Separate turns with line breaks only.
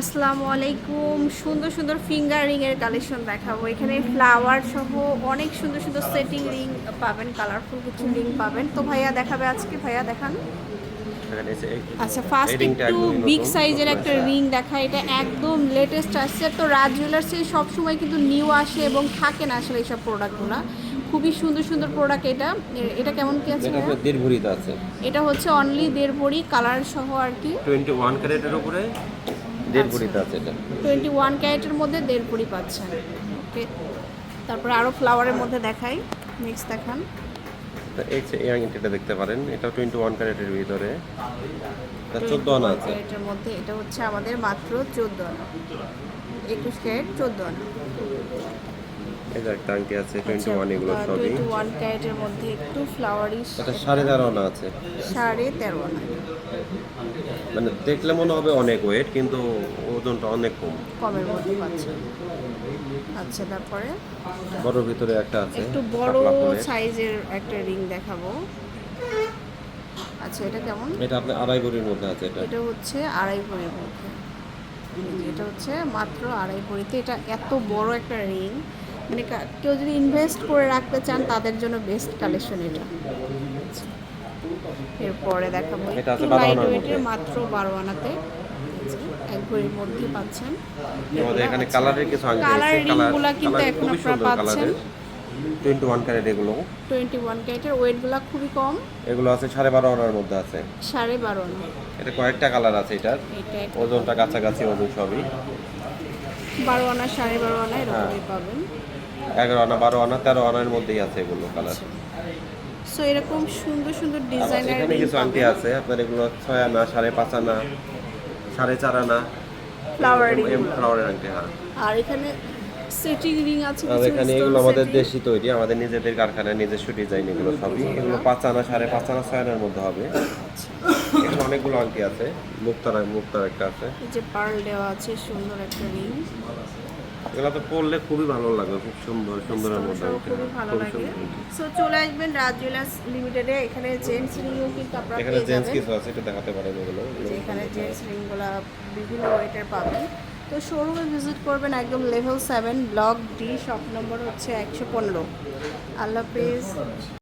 আসসালামু আলাইকুম। সুন্দর সুন্দর ফিঙ্গার রিং এর কালেকশন দেখাবো। এখানে ফ্লাওয়ার সহ অনেক সুন্দর সুন্দর সেটিং রিং পাবেন কালারফুল কিছু রিং পাবেন। তো ভাইয়া দেখাবে আজকে ভাইয়া দেখান। আচ্ছা ফার্স্ট একটু বিগ সাইজের একটা রিং দেখা এটা একদম লেটেস্ট আসছে। তো রাজ জুয়েলার্সে সবসময় কিন্তু নিউ আসে এবং থাকে না আসলে এইসব প্রোডাক্টগুলো খুবই সুন্দর সুন্দর প্রোডাক্ট এটা। এটা কেমন কি আছে
এটা দেড় ভরিতে আছে।
এটা হচ্ছে অনলি দেড় ভরি কালার সহ আর কি।
টোয়েন্টি ওয়ান ক্যারেটের উপরে। দেড়। ভরিতে আছে এটা।
টোয়েন্টি ওয়ান ক্যারেটের মধ্যে দেড় কুড়ি পাচ্ছেন। ওকে তারপরে আরও ফ্লাওয়ারের মধ্যে দেখাই নেক্সট দেখান।
এই যে দেখতে পারেন এটা টোয়েন্টি ওয়ান ক্যারেটের ভিতরে। চোদ্দ আনা আছে।
ক্যারেটের মধ্যে এটা হচ্ছে আমাদের মাত্র চোদ্দ আনা। একুশ ক্যারেট চোদ্দ আনা।
এই যে একটা আছে টোয়েন্টি ওয়ান এগুলো সবই।
টোয়েন্টি ওয়ান ক্যারেটের মধ্যে একটু ফ্লাওয়ারিশ
এটা সাড়ে তেরো আনা আছে।
সাড়ে তেরো আনা।
মানে দেখলে মনে হবে অনেক ওয়েট কিন্তু ওজনটা অনেক কম।
কমের মধ্যে পাচ্ছেন আচ্ছা তারপরে?
বড় ভিতরে একটা আছে
একটু বড় সাইজের একটা রিং দেখাবো। আচ্ছা এটা কেমন?
এটা আপনার আড়াই ভরির মধ্যে আছে এটা।
এটা হচ্ছে আড়াই ভরির মধ্যে। এটা হচ্ছে মাত্র আড়াই ভরিতে। এটা এত বড় একটা রিং মানে কেউ যদি ইনভেস্ট করে রাখতে চান তাদের জন্য বেস্ট কালেকশন এটা। এরপরে দেখাবো একটু
12
লাইট ওয়েটের মাত্র বারো আনাতে। এক মধ্যে পাচ্ছেন।
এখানে কালারের কিছু
কালার কিন্তু এখন আপনারা পাচ্ছেন।
ক্যারেট এগুলো।
ক্যারেটের ওয়েটগুলো খুবই কম।
এগুলো আছে আনার মধ্যে আছে।
আনা
এটা কয়েকটা কালার আছে এটার। ওজনটা কাছাকাছি ওজন সবই।
বারো আনা সাড়ে বারো আনা
হ্যাঁ।
এরকমই পাবেন।
এগারো আনা বারো আনা তেরো আনার মধ্যেই আছে এগুলো কালার
সো এরকম সুন্দর সুন্দর ডিজাইনার
এখানে কিছু আংটি আছে আপনার এগুলো ছয় আনা সাড়ে পাঁচ আনা সাড়ে চার আনা
ফ্লাওয়ার
ফ্লাওয়ারের আংটি হ্যাঁ।
আর এখানে সেটিং রিং আছে
আর এখানে এগুলো আমাদের। দেশি তৈরি আমাদের নিজেদের কারখানায় নিজস্ব ডিজাইন এগুলো সবই। এগুলো পাঁচ আনা সাড়ে পাঁচ আনা ছয় আনার মধ্যে হবে। এখানে অনেকগুলো আংটি আছে। মুক্তার মুক্তার একটা আছে।
এই যে পার্ল দেওয়া আছে সুন্দর একটা রিং।
এগুলো তো পরলে খুবই ভালো লাগে খুব সুন্দর সুন্দরের মধ্যে।
খুবই ভালো লাগে। সো চলে আসবেন রাজ জুয়েলার্স লিমিটেডে এখানে জেন্টস রিংও কিন্তু আপনারা
এখানে জেন্টস কিছু আছে এটা দেখাতে পারেন এগুলো।
যে এখানে জেন্টস রিংগুলো বিভিন্ন ওয়েটের পাবেন। তো শোরুমে ভিজিট করবেন একদম level seven block D shop number হচ্ছে একশো পনেরো। আল্লাহ হাফেজ।